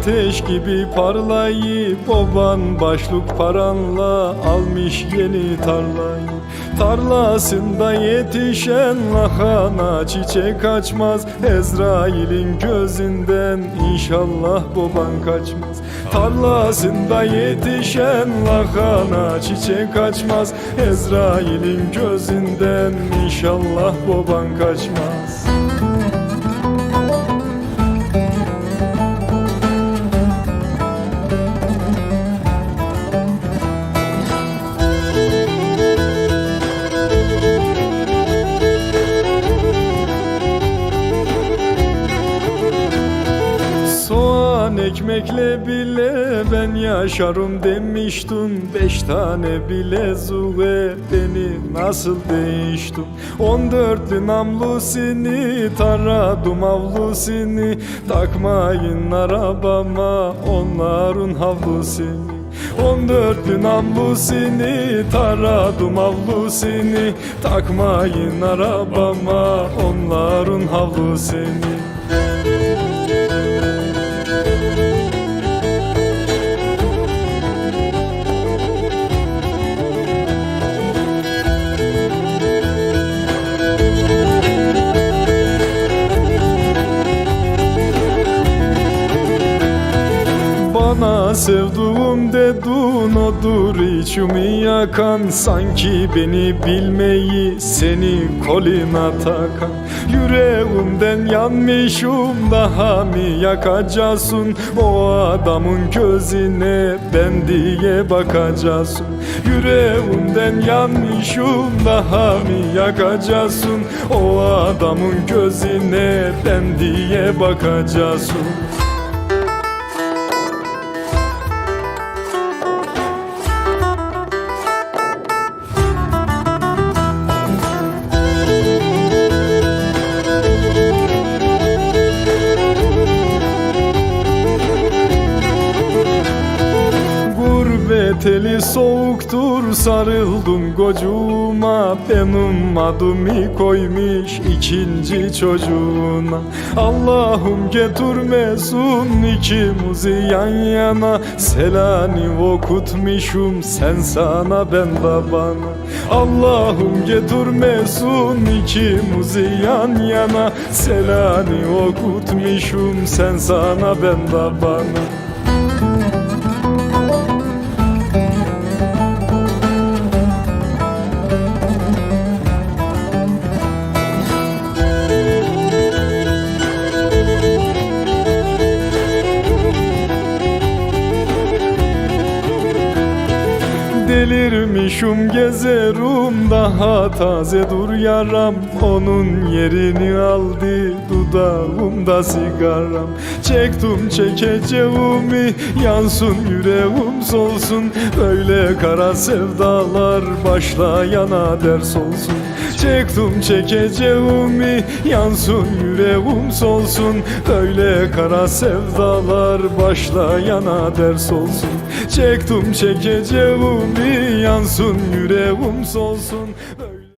ateş gibi parlayıp Baban başlık paranla almış yeni tarlayı. Tarlasında yetişen lahana çiçek açmaz Ezrail'in gözünden inşallah baban kaçmaz. Tarlasında yetişen lahana çiçek açmaz Ezrail'in gözünden inşallah baban kaçmaz ekmekle bile ben yaşarım demiştin Beş tane bile zuve beni nasıl değiştin On dörtlü namlusini taradım avlusini. Takmayın arabama onların havlusini. On dörtlü namlusini taradım avlusini. Takmayın arabama onların havlusini Bana sevduğum dedun odur içimi yakan. Sanki beni bilmeyi seni koluna takan. Yüreğimden yanmışım daha mı yakacaksın? O adamın gözüne ben diye bakacaksın. Yüreğimden yanmışım daha mı yakacaksın? O adamın gözüne ben diye bakacaksın Gurbet eli soğuktur sarıldım gocuma Benim adımı koymuş ikinci çocuğuna. Allah'ım getirmesin ikimizi yan yana. Selani okutmuşum sen sana ben de bana Allah'ım getirmesin ikimizi yan yana. Selani okutmuşum sen sana ben de bana Delirmişim gezerum daha taze dur yaram. Onun yerini aldı dudağımda sigaram. Çektim çekeceğimi yansın yüreğim solsun. Böyle kara sevdalar başlayana ders olsun. Çektim çekeceğimi yansın yüreğim solsun. Böyle kara sevdalar başlayana ders olsun. Çektim çekeceğimi yansın yüreğim solsun